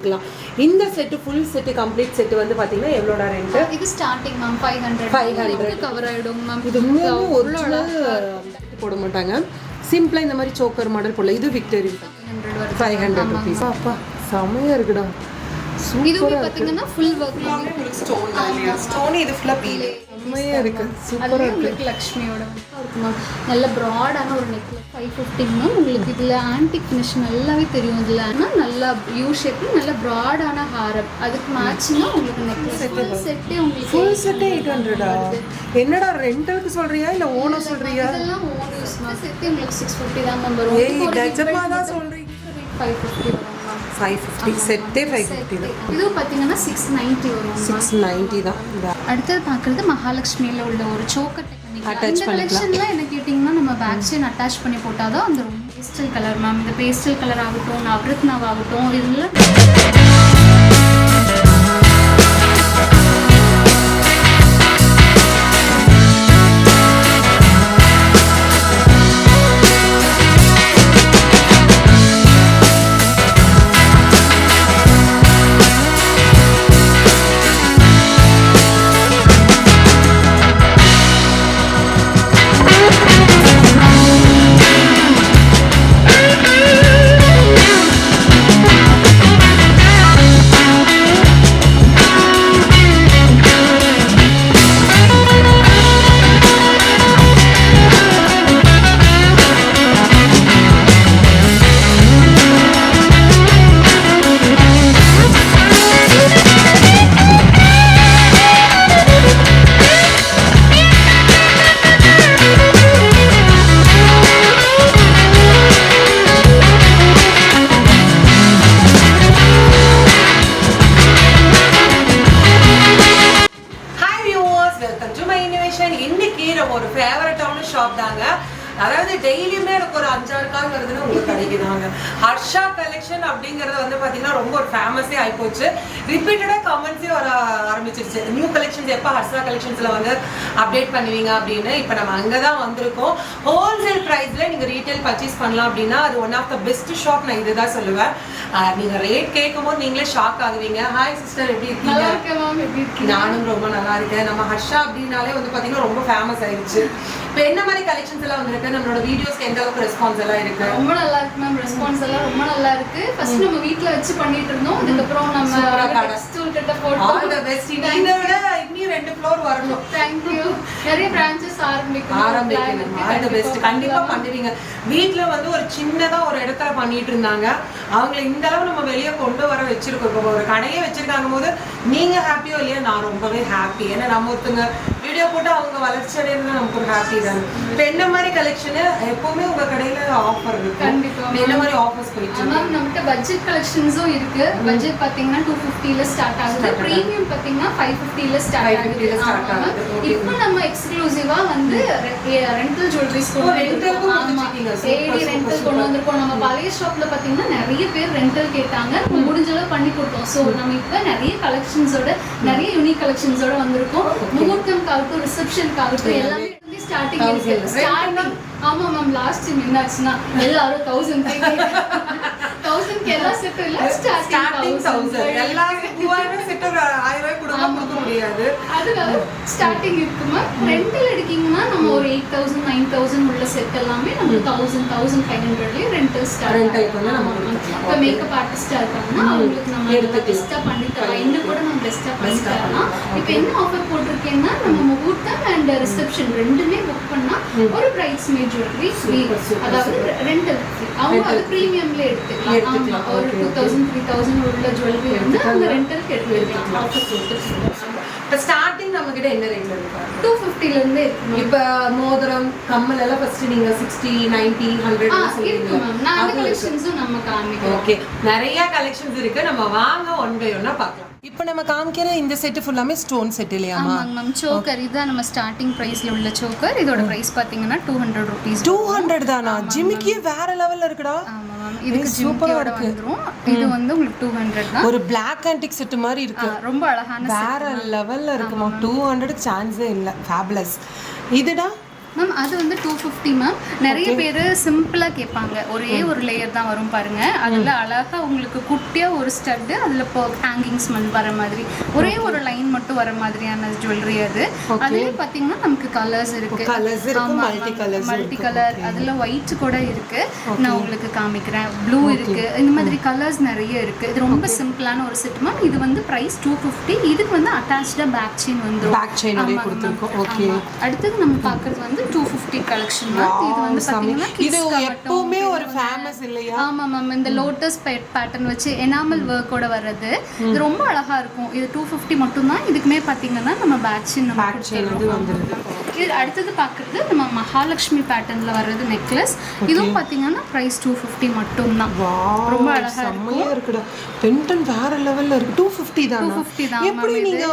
இருக்கலாம் இந்த set full set complete set வந்து பார்த்தீங்கன்னா எவ்வளோடா ரெண்ட் இது starting ma'am five hundred 500. Cover ஆயிடும் மேம் இது உண்மையாலும் ஒரிஜினல் போட மாட்டாங்க. சிம்பிளாக இந்த மாதிரி சோக்கர் மாடல் போடல. இது victory hundred five hundred rupees அப்பா செமையாக இருக்குடா. இதுவுமே பார்த்தீங்கன்னா ஃபுல் ஒர்க் ஸ்டோன் ஸ்டோன் இது ஃபுல்லாக பீல் செம்மையாக இருக்கு. சூப்பராக உங்களுக்கு லக்ஷ்மியோட இருக்கு மேம் நல்ல ப்ராடான ஒரு நெக்லஸ் ஃபைவ் ஃபிஃப்டிங் மேம் உங்களுக்கு இதில் ஆன்டிக் ஃபினிஷ் நல்லாவே தெரியும். இதில் ஆனால் நல்லா யூ ஷேப்பில் நல்ல ப்ராடான ஹாரம் அதுக்கு மேட்சிங்காக உங்களுக்கு நெக்லஸ் செட்டே உங்களுக்கு ஃபுல் செட்டே எயிட் ஹண்ட்ரடா என்னடா ரெண்டலுக்கு சொல்றியா இல்லை ஓனர் சொல்றியா? இதெல்லாம் ஓன் யூஸ் செட்டே உங்களுக்கு சிக்ஸ் ஃபிஃப்டி தான் மேம் வரும். ஏய் நிஜமா தான் சொல்றீங்க. ஃபைவ் ஃபிஃப்டி வரும். ஃபைவ் ஃபிஃப்டி செட்டே ஃபைவ் ஃபிஃப்டி தான். இது பார்த்தீங்கன்னா சிக்ஸ் நைன்ட்டி வரும் சிக்ஸ் நைன்ட்டி தான். அடுத்தது பார்க்குறது மகாலட்சுமியில் உள்ள ஒரு சோக்கர் டெக்னிக் இந்த கலெக்ஷன்லாம் என்ன கேட்டிங்கன்னா நம்ம பேக் செயின் அட்டாச் பண்ணி போட்டால் தான் அந்த பேஸ்டல் கலர் மேம் இந்த பேஸ்டல் கலர் ஆகட்டும் நவரத்னாவ் ஆகட்டும் இதெல்லாம் அப்டேட் பண்ணுவீங்க அப்படின்னு. இப்போ நம்ம அங்கே தான் வந்திருக்கோம் ஹோல்சேல் ப்ரைஸ்ல நீங்க ரீட்டைல் பர்ச்சேஸ் பண்ணலாம் அப்படின்னா அது one of the best shop நான் இதுதான் சொல்லுவேன். ஆஹ் நீங்க ரேட் கேட்கும் போது நீங்களே ஷாக் ஆகுவீங்க. ஹாய் சிஸ்டர் எப்படி இருக்கீங்க? நானும் ரொம்ப நல்லா இருக்கேன் நம்ம ஹர்ஷா அப்படின்னாலே வந்து பாத்தீங்கன்னா ரொம்ப ஃபேமஸ் ஆயிடுச்சு. இப்போ என்ன மாதிரி கலெக்ஷன்ஸ் எல்லாம் வந்திருக்கு? நம்மளோட வீடியோஸ்க்கு எந்த அளவுக்கு ரெஸ்பான்ஸ் எல்லாம் இருக்கு? ரொம்ப நல்லா இருக்கு மேம் ரெஸ்பான்ஸ் எல்லாம் ரொம்ப நல்லா இருக்கு. ஃபர்ஸ்ட் நம்ம வீட்ல வச்சு பண்ணிட்டு இருந்தோம். அதுக்கப்புறம் நம்ம. ஸ்டூல் கிட்ட ஆல் போட்டோம் த பெஸ்ட் இதை விட இன்னும் ரெண்டு ஃப்ளோர் வரணும். தேங்க்யூ நிறைய பிரான்ச்சஸ் ஆரம்பிக்கணும். ஆரம்பிக்கணும். ஆல் த பெஸ்ட் கண்டிப்பா பண்ணுவீங்க. வீட்ல வந்து ஒரு சின்னதா ஒரு இடத்துல பண்ணிட்டு இருந்தாங்க. அவங்களை இந்த அளவு நம்ம வெளியே கொண்டு வர வச்சிருக்கோம். இப்போ ஒரு கடையே வச்சிருக்காங்க போது நீங்க ஹாப்பியோ இல்லையா நான் ரொம்பவே ஹாப்பி ஏன்னா நம்ம ஒருத்தங்க வீடியோ போட்டு அவங்க வளர்ச்சி அடையிறது நமக்கு ஒரு ஹாப்பி தான் இப்போ என்ன மாதிரி கலெக்ஷனு எப்பவுமே உங்க கடையில ஆஃபர் இருக்கு? கண்டிப்பா. என்ன மாதிரி ஆஃபர்ஸ் போயிட்டு இருக்கு? மேம் நம்மகிட்ட பட்ஜெட் கலெக்ஷன்ஸும் இருக்கு. பட்ஜெட் பாத்தீங்கன்னா டூ ஃபிஃப்டில ஸ்டார்ட் ஆகுது. ப்ரீமியம் பாத்தீங்கன்னா ஃபைவ் ஃபிஃப்டில ஸ்டார்ட் 550 ல ஆகுது. ஆமா ஆகுது. இப்போ நம்ம எக்ஸ்க்ளூசிவா வந்து ரெண்டல் ஜுவல்லரிஸ் super, ரெண்டல். கொண்டு வந்திருக்கோம். நம்ம பழைய ஷாப்ல பாத்தீங்கன்னா நிறைய பேர் ரெண்டல் கேட்டாங்க. நம்ம முடிஞ்ச அளவு பண்ணி கொடுத்தோம். ஸோ நம்ம இப்போ நிறைய கலெக்ஷன்ஸோட நிறைய யூனிக் கலெக்ஷன்ஸோட வந்திருக்கோம். முகூர்த்தம்காகட்டும் ரிசப்ஷனுக்காகட்டும் எல்லாமே ஸ்டார்டிங் இருக்கு. ஸ்டார்டிங் ஆமா மேம் லாஸ்ட் டைம் என்னாச்சுன்னா எல்லாரும் தௌசண்ட் இல்ல ஸ்டார்டிங் எல்லா செட்டு ஒரு ஆயிரம் ரூபாய் கொடுக்க கொடுக்க முடியாது. அதனால ஸ்டார்டிங் இருக்குமா? ரெண்டல் எடுக்கீங்கன்னா நம்ம ஒரு எயிட் தௌசண்ட் நைன் தௌசண்ட் உள்ள செட் எல்லாமே நம்ம தௌசண்ட் தௌசண்ட் ஃபைவ் ஹண்ட்ரட்லயே ரெண்டல் ஸ்டார்ட் க்கு வந்து நம்ம. இப்போ மேக்கப் ஆர்டிஸ்டா இருக்காங்கன்னா அவங்களுக்கு நம்ம. பெஸ்ட்டா பண்ணி தரலாம். இன்னும் கூட நம்ம பெஸ்ட்டா பண்ணி தரலாம். இப்போ என்ன ஆஃபர் போட்டிருக்கேன்னா நம்ம முகூர்த்தம் அண்ட் ரிசப்ஷன் ரெண்டுமே புக் பண்ணா ஒரு பிரைட்ஸ் ஃப்ரீ super, அதாவது. ரெண்டல் அவங்க அது. ப்ரீமியம்ல எடுத்துக்கலாம். ஒரு டூ. தௌசண்ட் த்ரீ தௌசண்ட் உள்ள ஜுவல்லரி வந்து அந்த ரெண்டலுக்கு எடுத்துக்கலாம் எடுத்துக்கலாம். ஆஃபர் போட்டு இப்போ ஸ்டார்டிங் நம்ம கிட்ட என்ன இருக்கு? டூ ஃபிஃப்டிலேருந்து இப்ப மோதிரம் கம்மல் எல்லாம் ஃபர்ஸ்ட் நீங்க சிக்ஸ்டி நைன்டி ஹண்ட்ரட் கலெக்ஷன்ஸும் நம்ம காமிக்கிறோம். ஓகே நிறைய கலெக்ஷன்ஸ் இருக்கு. நம்ம வாங்க ஒன் பை ஒன்னா பார்க்கலாம். இப்போ நம்ம காமிக்கிற இந்த செட் ஃபுல்லாமே ஸ்டோன் செட் இல்லையாமா ஆமாங்க மேம் சோக்கர் இதுதான் நம்ம ஸ்டார்டிங் ப்ரைஸ்ல உள்ள சோக்கர் இதோட ப்ரைஸ் பார்த்தீங்கன்னா two hundred rupees two hundred தானா? ஜிமிக்கி வேற லெவல்ல இருக்குடா. ஆமா இதுக்கு இது சூப்பரா ஜிம்கியோட இருக்கு. வந்துரும் இது வந்து உங்களுக்கு டூ ஹண்ட்ரட் தான். ஒரு பிளாக் ஆன்டிக் செட் மாதிரி இருக்கு. ஆ, ரொம்ப அழகான வேற லெவல்ல இருக்குமா டூ ஹண்ட்ரட் சான்ஸே இல்லை. ஃபேப்லஸ் இதுடா மேம் அது வந்து டூ ஃபிஃப்டி மேம் நிறைய பேர் சிம்பிளாக கேட்பாங்க. ஒரே ஒரு லேயர் தான் வரும் பாருங்க. அதில் அழகா உங்களுக்கு குட்டியாக ஒரு ஸ்டட்டு அதில் இப்போ ஹேங்கிங்ஸ் வர மாதிரி. ஒரே ஒரு லைன் மட்டும் வர மாதிரியான ஜுவல்லரி அது. அதுலேயே பார்த்தீங்கன்னா நமக்கு கலர்ஸ் இருக்கு. மல்டி கலர் அதில் ஒயிட் கூட இருக்கு. நான் உங்களுக்கு காமிக்கிறேன். ப்ளூ இருக்கு. இந்த மாதிரி கலர்ஸ் நிறைய இருக்கு. இது ரொம்ப சிம்பிளான ஒரு செட் மேம் இது வந்து ப்ரைஸ் டூ ஃபிஃப்டி இதுக்கு வந்து அட்டாச்சாக பேக் செயின் வந்துடும். அடுத்தது நம்ம பார்க்கறது வந்து டூ ஃபிஃப்டி கலெக்ஷன் இது வந்து பார்த்தீங்கன்னா இது எப்பவுமே ஒரு ஃபேமஸ் இல்லையா? ஆமா மேம் இந்த லோட்டஸ் பேட்டர்ன் வச்சு எனாமல் ஒர்க்கோட வர்றது இது ரொம்ப அழகா இருக்கும். இது டூ ஃபிஃப்டி மட்டும்தான். இதுக்குமே பார்த்தீங்கன்னா நம்ம பேட்சின் நம்ம வந்து வந்துருது. இது அடுத்தது பார்க்குறது நம்ம மகாலட்சுமி பேட்டர்னில் வர்றது நெக்லஸ் இதுவும் பார்த்தீங்கன்னா ப்ரைஸ் டூ ஃபிஃப்டி மட்டும்தான். வாவ் ரொம்ப அழகா செம்மையா இருக்குடா. பென்டன் வேற லெவல்ல இருக்கு. டூ ஃபிஃப்டி தான்? 250 தான் எப்படி நீங்க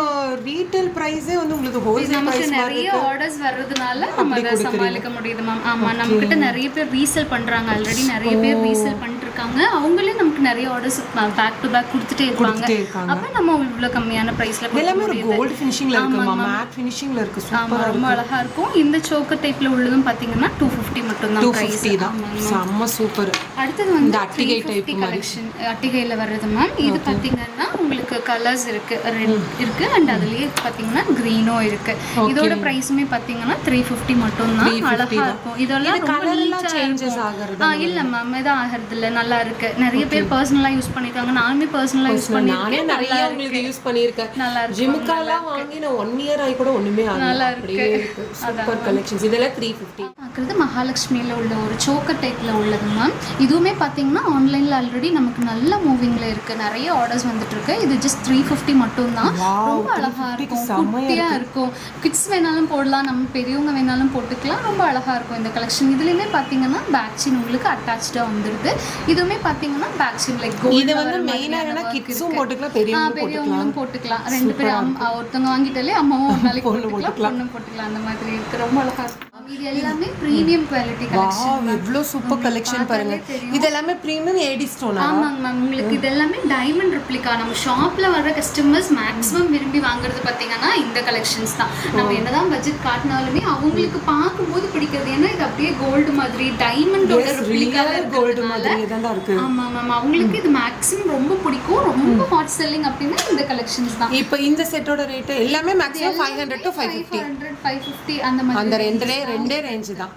ரீட்டைல் பிரைஸே வந்து உங்களுக்கு ஹோல்சேல் நமக்கு நிறைய ஆர்டர்ஸ் வர்றதுனால நம்ம அதை சமாளிக்க முடியுது மேம் ஆமா நம்ம கிட்ட நிறைய பேர் ரீசேல் பண்றாங்க. ஆல்ரெடி நிறைய பேர் ரீசேல் பண்ணிட்டு இருக்காங்க. அவங்களே நமக்கு நிறைய ஆர்டர்ஸ் பேக் டு பேக் கொடுத்துட்டே இருக்காங்க. அப்ப நம்ம இவ்வளவு கம்மியான பிரைஸ்ல எல்லாமே ஒரு கோல்ட் ஃபினிஷிங்ல இருக்குமா மேட் ஃபினிஷிங்ல இருக்கு. ஆமா சூப்பரா ரொம்ப அழகா இருக்கும். இந்த சோக்கர் டைப்ல உள்ளதும் பாத்தீங்கன்னா டூ ஃபிஃப்டி மட்டும் டூ தான். ஃபிஃப்டி தான் செம்ம சூப்பர் அடுத்தது வந்து அட்டிகை டைப் கலெக்ஷன் அட்டிகையில் வர்றது மேம் இது பார்த்தீங்கன்னா உங்களுக்கு கலர்ஸ் இருக்கு ரெட் இருக்கு. அண்ட் அதுலயே பார்த்தீங்கன்னா க்ரீனும் இருக்கு. இதோட ப்ரைஸுமே பார்த்தீங்கன்னா த்ரீ ஃபிஃப்டி மட்டும் தான் அழகா இருக்கும். இதெல்லாம் சேஞ்சஸ் ஆகுறது இல்ல மேம் இது ஆகிறது இல்ல. நல்லா இருக்கு நிறைய பேர் பர்சனலா யூஸ் பண்ணிருக்காங்க நானுமே பர்சனலா யூஸ் நானே பண்ணிருக்கேன் நிறைய உங்களுக்கு யூஸ் பண்ணியிருக்கேன். நல்லா இருக்கு. ஜிமுக்காலாம் வாங்கி நான் ஒன் இயர் ஆகி கூட ஒண்ணுமே ஆகல. அப்படியே இருக்கு. சூப்பர் கலெக்ஷன்ஸ் இதெல்லாம் த்ரீ ஃபிஃப்டி பார்க்குறது மகாலட்சுமியில் உள்ள ஒரு சோக்கர் டைப்பில் உள்ளது மேம் இதுவுமே பார்த்தீங்கன்னா ஆன்லைனில் ஆல்ரெடி நமக்கு நல்ல மூவிங்கில் இருக்குது நிறைய ஆர்டர்ஸ் வந்துட்டு இருக்கு. இது ஜஸ்ட் த்ரீ ஃபிஃப்டி மட்டும்தான். ரொம்ப அழகாக இருக்கும். குட்டியாக இருக்கும். கிட்ஸ் வேணாலும் போடலாம். நம்ம பெரியவங்க வேணாலும் போட்டுக்கலாம். ரொம்ப அழகாக இருக்கும் இந்த கலெக்ஷன் இதுலேயுமே பார்த்தீங்கன்னா பேக் செயின் உங்களுக்கு அட்டாச்சாக வந்துடுது இதுவுமே பார்த்தீங்கன்னா பேக் லைக் இது வந்து மெயினா என்னன்னா கிட்ஸும் போட்டுக்கலாம் பெரியவங்களும் பெரியவங்களும் போட்டுக்கலாம். ரெண்டு பேரும் ஒருத்தவங்க வாங்கிட்டாலே அம்மாவும் ஒரு நாளைக்கு போட்டுக்கலாம் பொண்ணும் போட்டுக்கலாம். அந்த மாதிரி இருக்கு. ரொம்ப அழகா இருக்கும் இது எல்லாமே ப்ரீமியம் குவாலிட்டி கலெக்ஷன் வாவ் எவ்வளவு சூப்பர் கலெக்ஷன் பாருங்க. இது எல்லாமே பிரீமியம் ஏடி ஸ்டோனா ஆமாங்க மேம் உங்களுக்கு இது எல்லாமே டைமண்ட் ரிப்ளிகா நம்ம ஷாப்ல வர கஸ்டமர்ஸ் மேக்ஸிமம் விரும்பி வாங்குறது பார்த்தீங்கன்னா இந்த கலெக்ஷன்ஸ் தான். நம்ம என்னதான் பட்ஜெட் காட்டினாலுமே அவங்களுக்கு பார்க்கும்போது பிடிக்கிறது ஏன்னா இது அப்படியே கோல்டு மாதிரி டைமண்டோட ரிப்ளிகால கோல்டு மாதிரி தான் இருக்கு. ஆமா மேம் அவங்களுக்கு இது மேக்ஸிமம் ரொம்ப பிடிக்கும். ரொம்ப ஹாட் செல்லிங் அப்படின்னா இந்த கலெக்ஷன்ஸ் தான். இப்போ இந்த செட்டோட ரேட் எல்லாமே maximum five hundred to five fifty hundred five fifty அந்த மாதிரி அந்த ரெண்டுலே ரெண்டே ரேஞ்ச் தான்.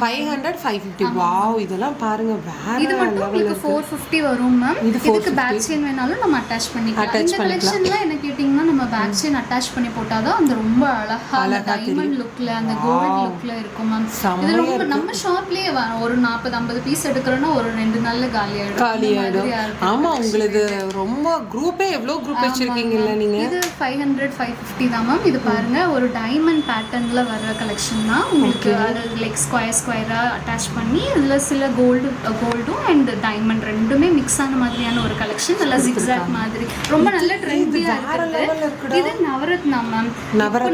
Five hundred five fifty wow இதெல்லாம் பாருங்க வேற இது மட்டும் உங்களுக்கு ஃபோர் ஃபிஃப்டி வரும் மேம் இது இதுக்கு பேக் செயின் வேணாலும் நம்ம அட்டாச் பண்ணிக்கலாம். இந்த கலெக்ஷன்ல என்ன கேட்டிங்கன்னா நம்ம பேக் செயின் அட்டாச் பண்ணி போட்டாதான் அந்த ரொம்ப அழகா அந்த டைமண்ட் லுக்ல அந்த கோல்ட் லுக்ல இருக்கும் மேம் இது ரொம்ப நம்ம ஷாப்லயே ஒரு நாற்பது ஐம்பது பீஸ் எடுக்கிறோம்னா ஒரு ரெண்டு நாள்ல காலி ஆயிடும். காலி ஆயிடும். ஆமா உங்களுது ரொம்ப குரூப்பே எவ்வளவு குரூப் வச்சிருக்கீங்கல்ல நீங்க? இது ஃபைவ் ஹண்ட்ரட் ஃபைவ் ஃபிஃப்டி தான் மேம் இது பாருங்க ஒரு டைமண்ட் பேட்டர்ன்ல வர்ற கலெக்ஷன் தான் உங்களுக்கு அது லைக் ஸ்கொயர் ஸ்கொயரா அட்டாச் பண்ணி இதுல சில கோல்டு கோல்டும் அண்ட் டைமண்ட் ரெண்டுமே மிக்ஸ் ஆன மாதிரியான ஒரு கலெக்ஷன் நல்லா ஜிக்ஸாக் மாதிரி. ரொம்ப நல்ல ட்ரெண்டியா இருக்குது இது நவரத்னா மேம்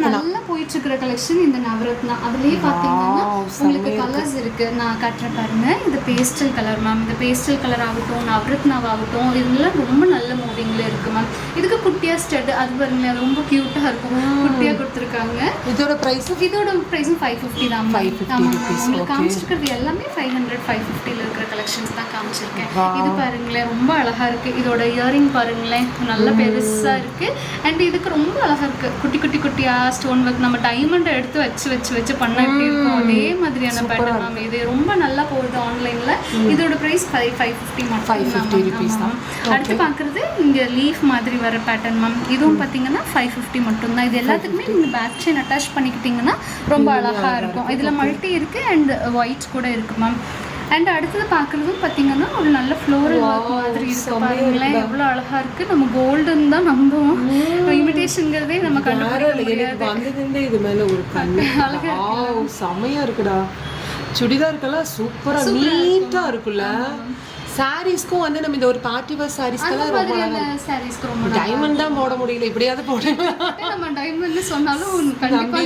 நல்லா போயிட்டு இருக்கிற கலெக்ஷன் இந்த நவரத்னா. அதுலயே பாத்தீங்கன்னா உங்களுக்கு கலர்ஸ் இருக்கு. நான் காட்டுறேன் பாருங்க. இது பேஸ்டல் கலர் மேம் இந்த பேஸ்டல் கலர் ஆகட்டும் நவரத்னாவாகட்டும் இதெல்லாம் ரொம்ப நல்ல மூவிங்ல இருக்கு மேம் இதுக்கு குட்டியா ஸ்டட் அது பாருங்க ரொம்ப கியூட்டா இருக்கும். குட்டியா கொடுத்துருக்காங்க. இதோட பிரைஸ் இதோட ப்ரைஸும் ஃபைவ் ஃபிஃப்டி தான் ஃபைவ் உங்களுக்கு காமிச்சிருக்கிறது எல்லாமே ஃபைவ் ஹண்ட்ரட் ஃபைவ் ஃபிஃப்டியில் இருக்கிற கலெக்ஷன்ஸ் தான் காமிச்சிருக்கேன். இது பாருங்களேன் ரொம்ப அழகா இருக்கு. இதோட இயரிங் பாருங்களேன் நல்ல பெருசா இருக்கு. அண்ட் இதுக்கு ரொம்ப அழகா இருக்கு. குட்டி குட்டி குட்டியா ஸ்டோன் ஒர்க் நம்ம டைமண்டை எடுத்து வச்சு வச்சு வச்சு பண்ணா எப்படி இருக்கும்? அதே மாதிரியான பேட்டர்ன் மேம் இது ரொம்ப நல்லா போகுது ஆன்லைன்ல இதோட பிரைஸ் ஃபைவ் ஃபைவ் ஃபிஃப்டி மட்டும் ஃபிஃப்டி ருபீஸ் தான். அடுத்து பார்க்குறது இங்கே லீஃப் மாதிரி வர பேட்டர்ன் மேம் இதுவும் பார்த்தீங்கன்னா ஃபைவ் ஃபிஃப்டி மட்டும்தான் இது எல்லாத்துக்குமே நீங்கள் பேக் செயின் அட்டாச் பண்ணிக்கிட்டிங்கன்னா ரொம்ப அழகாக இருக்கும். இதில் மல்டி இருக்குது அண்ட் ஒயிட் கூட இருக்குது மேம் அண்ட் அடுத்தது பார்க்குறதும் பார்த்தீங்கன்னா ஒரு நல்ல ஃப்ளோரல் ஒர்க் மாதிரி இருக்கு பாருங்களேன். எவ்வளோ அழகாக இருக்குது நம்ம கோல்டுன்னு தான் நம்புவோம். இமிடேஷனுங்கிறதே நம்ம கண்டுபிடிக்க இது மேல ஒரு கண்ணு. வாவ் செமையா இருக்குடா. சுடிதாருக்கெல்லாம் சூப்பரா நீட்டா இருக்குல்ல. சாரீஸ்க்கும் வந்து நம்ம இந்த ஒரு பார்ட்டி வேர் சாரீஸ்க்கெல்லாம் ரொம்ப சாரீஸ்க்கு ரொம்ப டைமண்ட் தான் போட முடியல எப்படியாவது போடுங்க. இருக்கும். நம்ம டைமண்ட்னு சொன்னாலும் கண்டிப்பா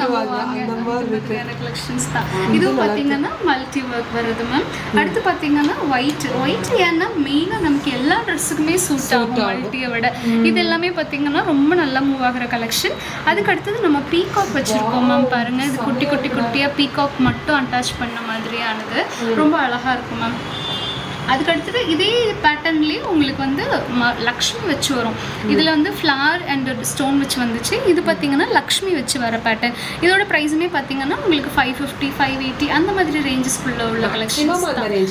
அந்த மாதிரி கலெக்ஷன்ஸ் தான். இது பாத்தீங்கன்னா மல்டி ஒர்க் வருது மேம் அடுத்து பாத்தீங்கன்னா ஒயிட் ஒயிட் ஏன்னா மெயினா நமக்கு எல்லா ட்ரெஸ்ஸுக்குமே சூட் ஆகும் மல்டியை விட. இது எல்லாமே பாத்தீங்கன்னா ரொம்ப நல்லா மூவ் ஆகுற கலெக்ஷன் அதுக்கு அடுத்தது நம்ம பீகாக் வச்சிருக்கோம் மேம் பாருங்க இது குட்டி குட்டி குட்டியா பீகாக் மட்டும் அட்டாச் பண்ண மாதிரியானது. ரொம்ப அழகா இருக்கும் மேம் அதுக்கு அடுத்தது இதே பேட்டர்ன்லேயே உங்களுக்கு வந்து லக்ஷ்மி வச்சு வரும். இதில் வந்து ஃப்ளார் அண்ட் ஸ்டோன் வச்சு வந்துச்சு. இது பார்த்தீங்கன்னா லக்ஷ்மி வச்சு வர பேட்டர்ன் இதோட ப்ரைஸுமே பார்த்தீங்கன்னா உங்களுக்கு ஃபைவ் ஃபிஃப்டி ஃபைவ் எயிட்டி அந்த மாதிரி ரேஞ்சஸ்க்குள்ள உள்ள